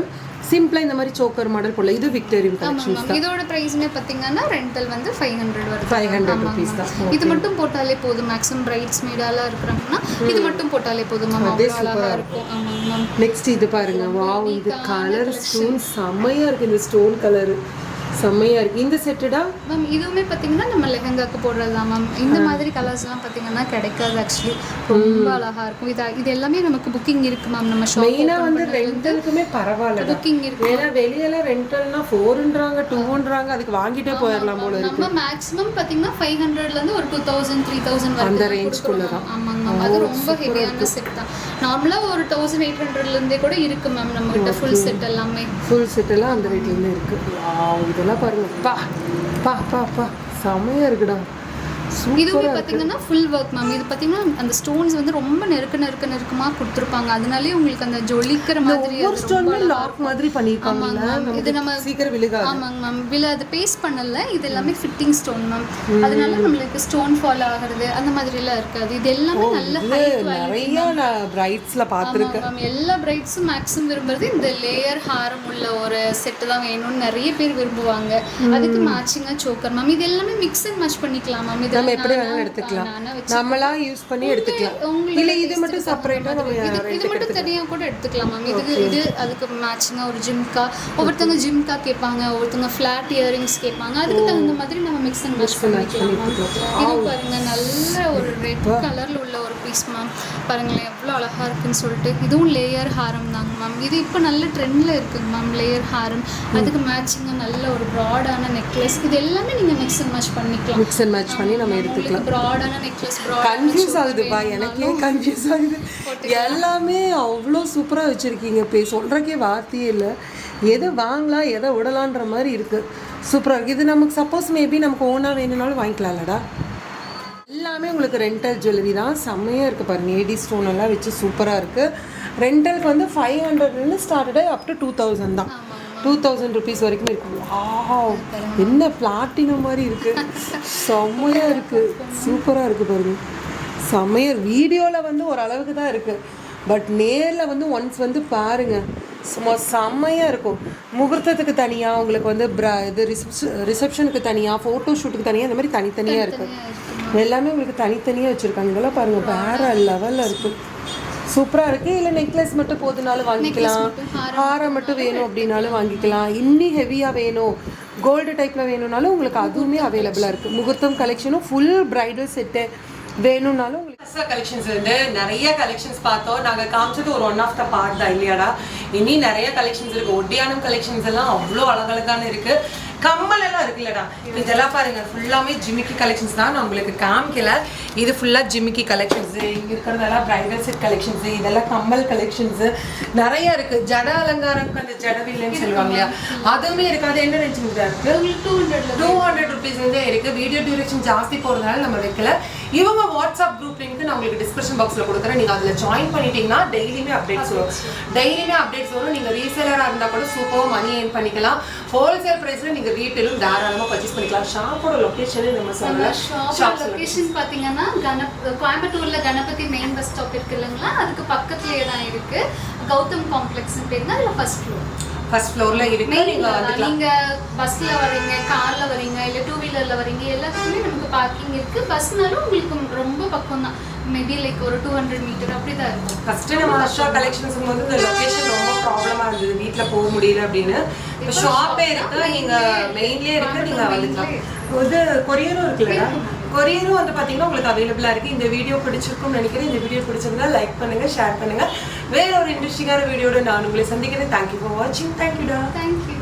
சிம்பிளா இந்த மாதிரி சோக்கர் மாடல் போடல. இது விக்டோரியன் கலெக்ஷன்ஸ் இதோட பிரைஸ்னே பார்த்தீங்கன்னா ரெண்டல் வந்து ஃபைவ் ஹண்ட்ரட் வருது. ஃபைவ் ஹண்ட்ரட் ஆமாங்க ருபீஸ் தான். இது மட்டும் போட்டாலே போதும். மேக்ஸிமம் பிரைட்ஸ் மீடாலாம் இருக்கிறாங்கன்னா இது மட்டும் போட்டாலே போதும் மேம் அதே அழகா இருக்கும். ஆமாங்க மேம் நெக்ஸ்ட் இது பாருங்க. வாவ் இது கலர் ஸ்டோன் செம்மையா இருக்கு. இந்த ஸ்டோன் கலர் செம்மையா இருக்கு. இந்த செட்டுடா மேம் இதுவுமே பார்த்தீங்கன்னா நம்ம லெஹங்காக்கு போடுறது தான் மேம் இந்த மாதிரி கலர்ஸ்லாம் பார்த்தீங்கன்னா கிடைக்காது ஆக்சுவலி ரொம்ப அழகா இருக்கும். இது இது எல்லாமே நமக்கு புக்கிங் இருக்கு மேம் நம்ம ஷாப் மெயினா வந்து ரெண்டலுக்குமே பரவாயில்ல புக்கிங் இருக்கு. ஏன்னா வெளியெல்லாம் ரெண்டல்னா ஃபோர்ன்றாங்க டூன்றாங்க அதுக்கு வாங்கிட்டே போயிடலாம் போல இருக்கு. நம்ம மேக்ஸிமம் பார்த்தீங்கன்னா ஃபைவ் ஹண்ட்ரட்லேருந்து ஒரு டூ தௌசண்ட் த்ரீ தௌசண்ட் அந்த வரைக்கும் ரேஞ்ச்குள்ள தான். ஆமாங்க மேம் அது ரொம்ப ஹெவியான செட் தான். நார்மலாக ஒரு தௌசண்ட் எயிட் ஹண்ட்ரட்லேருந்தே கூட இருக்கு மேம் நம்ம கிட்ட ஃபுல் செட் எல்லாமே. ஃபுல் செட் எல்லாம் அந்த ரேட்ல இருந்து இருக்கு. வாவ் இதெல்லாம் பாருங்க. பா பா பா பா. செம்மையா இருக்குடா. சூப்பரா பார்த்தீங்கன்னா ஃபுல் ஒர்க் மேம் இது பார்த்தீங்கன்னா அந்த ஸ்டோன்ஸ் வந்து ரொம்ப நெருக்க நெருக்க நெருக்கமாக கொடுத்துருப்பாங்க. அதனாலே உங்களுக்கு அந்த ஜொலிக்கிற மாதிரி ரொம்ப ஸ்டோனுமே லாக் மாதிரி மேம். இது நம்ம- சீக்கிரம் விழுகாது. ஆமாங்க மேம் வில அது பேஸ்ட் பண்ணல. இது எல்லாமே ஃபிட்டிங் ஸ்டோன் மேம் அதனால நம்மளுக்கு ஸ்டோன் ஃபால் ஆகுறது அந்த மாதிரி எல்லாம் இருக்காது. இது எல்லாமே நல்ல ஹை நிறைய நான் பிரைட்ஸ்ல பார்த்துருக்கேன். மேம் எல்லா பிரைட்ஸும் மேக்ஸிமம் விரும்புறது இந்த லேயர் ஹாரம் உள்ள ஒரு செட்டு தான் வேணும்னு நிறைய பேர் விரும்புவாங்க. அதுக்கு மேட்சிங்காக சோக்கர் மேம் இது எல்லாமே மிக்ஸ் அண்ட் மேட்ச் பண்ணிக்கலாம் மேம் இது நம்ம எப்படி வேணாலும் எடுத்துக்கலாம். நம்மளா யூஸ் பண்ணி எடுத்துக்கலாம். இல்ல இது மட்டும் செப்பரேட்டா நம்ம இது மட்டும் தனியா கூட எடுத்துக்கலாம் மேம் இதுக்கு இது அதுக்கு மேட்சிங்கா ஒரு ஜிம்கா ஒவ்வொருத்தவங்க ஜிம்கா கேட்பாங்க ஒவ்வொருத்தவங்க ஃபிளாட் இயரிங்ஸ் கேட்பாங்க. அதுக்கு தகுந்த மாதிரி நம்ம மிக்ஸ் அண்ட் மேட்ச் பண்ணிக்கலாம் இது பாருங்க நல்ல ஒரு ரெட் கலர்ல உள்ள ஒரு பீஸ் மேம் பாருங்களேன் எவ்வளோ அழகா இருக்குன்னு சொல்லிட்டு. இதுவும் லேயர் ஹாரம் தாங்க மேம் இது இப்போ நல்ல ட்ரெண்ட்ல இருக்குங்க மேம் லேயர் ஹாரம் அதுக்கு மேட்சிங்காக நல்ல ஒரு ப்ராடான நெக்லஸ் இது எல்லாமே நீங்க மிக்ஸ் அண்ட் மேட்ச் பண்ணிக்கலாம். மிக்ஸ் அண்ட் மேட்ச் பண்ணி நம்ம எடுத்துக்கலாம். ப்ராடான நெக்லஸ் கன்ஃபியூஸ் ஆகுதுப்பா எனக்கே கன்ஃபியூஸ் ஆகுது. எல்லாமே அவ்வளோ சூப்பராக வச்சுருக்கீங்க இப்போ சொல்கிறக்கே வார்த்தையே இல்லை. எதை வாங்கலாம் எதை விடலான்ற மாதிரி இருக்குது சூப்பராக இருக்குது இது நமக்கு சப்போஸ் மேபி நமக்கு ஓனாக வேணும்னாலும் வாங்கிக்கலாம்லடா. எல்லாமே உங்களுக்கு ரெண்டல் ஜுவல்லரி தான். செம்மையாக இருக்குது பாருங்க. ஏடி ஸ்டோன் எல்லாம் வச்சு சூப்பராக இருக்குது ரெண்டலுக்கு வந்து ஃபைவ் ஹண்ட்ரட்லேருந்து started up to two thousand தான். டூ தௌசண்ட் ருபீஸ் வரைக்கும் இருக்கும் வாவ் என்ன பிளாட்டினம் மாதிரி இருக்குது செம்மையாக இருக்குது சூப்பராக இருக்குது பாருங்க. செம்மையாக வீடியோவில் வந்து ஒரு அளவுக்கு தான் இருக்குது பட் நேரில் வந்து ஒன்ஸ் வந்து பாருங்க. சும்மா செம்மையாக இருக்கும். முகூர்த்தத்துக்கு தனியாக உங்களுக்கு வந்து ப்ர இது ரிசப்ஷன் ரிசப்ஷனுக்கு தனியாக ஃபோட்டோ ஷூட்டுக்கு தனியாக இந்த மாதிரி தனித்தனியாக இருக்குது எல்லாமே உங்களுக்கு தனித்தனியாக வச்சுருக்காங்க. இதெல்லாம் பாருங்கள் வேற லெவலில் இருக்குது சூப்பராக இருக்குது இல்லை நெக்லஸ் மட்டும் போதுனாலும் வாங்கிக்கலாம். ஹாரம் மட்டும். வேணும் அப்படின்னாலும் வாங்கிக்கலாம். இன்னி ஹெவியாக வேணும். கோல்டு டைப்பில் வேணும்னாலும் உங்களுக்கு அதுவுமே அவைலபிளாக இருக்குது முகூர்த்தம் கலெக்ஷனும் ஃபுல் பிரைடல் செட்டு வேணும்னாலும் உங்களுக்கு கலெக்ஷன்ஸ் வந்து நிறைய கலெக்ஷன்ஸ் பார்த்தோம். நாங்க காமிச்சது ஒரு ஒன் ஆஃப் த பார்ட் தான் இல்லையாடா? இனி நிறைய கலெக்ஷன்ஸ் இருக்கு. ஒட்டியானம் கலெக்ஷன்ஸ் எல்லாம் அவ்வளோ அழகழகான இருக்கு. கம்மல் எல்லாம் இருக்குல்லடா. இதெல்லாம் பாருங்க ஃபுல்லாமே ஜிமிக்கி கலெக்ஷன்ஸ் தான். நான் உங்களுக்கு காமிக்கல. இது ஃபுல்லா ஜிமிக்கி கலெக்ஷன்ஸ் இங்க இருக்கிறதெல்லாம் பிரைடல் செட் கலெக்ஷன்ஸ் இதெல்லாம் கம்மல் கலெக்ஷன்ஸ் நிறைய இருக்கு. ஜட அலங்காரம் அந்த ஜடவில்லைன்னு சொல்லுவாங்க இல்லையா? அதுவுமே இருக்கு. அது என்ன ரேஞ்சிங் இருக்கு? டூ ஹண்ட்ரட் ருபீஸ் வந்து இருக்கு. வீடியோ டியூரேஷன் ஜாஸ்தி போறதுனால நம்ம வைக்கல. இவங்க வாட்ஸ்அப் குரூப் லிங்க் நான் உங்களுக்கு டிஸ்கிரிப்ஷன் பாக்ஸ்ல கொடுக்குறேன். நீங்க அதுல ஜாயின் பண்ணிட்டீங்கன்னா டெய்லியுமே அப்டேட்ஸ் வரும். டெய்லியுமே அப்டேட்ஸ் வரும். நீங்க ரீசேலரா இருந்தா கூட சூப்பர் மணி ஏர்ன் பண்ணிக்கலாம். ஹோல்சேல் பிரைஸ்ல நீங்க ரீட்டைலும் தாராளமா பர்ச்சேஸ் பண்ணிக்கலாம். ஷாப்போட லொகேஷன் நம்ம சொல்லலாம் ஷாப் லொகேஷன் பாத்தீங்கன்னா கணப் கோயம்புத்தூர்ல கணபதி மெயின் பஸ் ஸ்டாப் இருக்கு இல்லைங்களா? அதுக்கு பக்கத்துலயே தான் இருக்கு. கௌதம் காம்ப்ளெக்ஸ் பேருங்க அதுல ஃபர்ஸ்ட் ஃப்ளோர் ஃபர்ஸ்ட் ஃப்ளோர்ல இருக்கு. மெயின் நீங்க வந்துக்கலாம். நீங்க பஸ்ல வரீங்க கார்ல வரீங்க இல்ல டூ வீலர்ல வரீங்க எல்லாத்துக்குமே நமக்கு பார்க்கிங் இருக்கு. பஸ்னாலும் உங்களுக்கு ரொம்ப பக்கம் தான் மேபி லைக் ஒரு டூ ஹண்ட்ரட் மீட்டர் அப்படிதான் இருக்கும். ஃபர்ஸ்ட் நம்ம ஹர்ஷா கலெக்ஷன்ஸ் போது இந்த லொகேஷன் ரொம்ப ப்ராப்ளமா இருந்தது. வீட்ல போக முடியல அப்படின்னு. இப்போ ஷாப்பே இருக்கு. நீங்க மெயின்லயே இருக்கு நீங்க வந்துக்கலாம் இது கொரியரும் இருக்குல்ல கொரியரும். வந்து பாத்தீங்கன்னா உங்களுக்கு அவைலபிளா இருக்கு. இந்த வீடியோ பிடிச்சிருக்கும்னு நினைக்கிறேன். இந்த வீடியோ பிடிச்சிருந்தா லைக் பண்ணுங்க ஷேர் பண்ணுங்க. வேற ஒரு இன்ட்ரெஸ்டிங்கான வீடியோட நான் உங்களை சந்திக்கிறேன். தேங்க்யூ ஃபார் வாட்சிங் தேங்க்யூடா தேங்க்யூ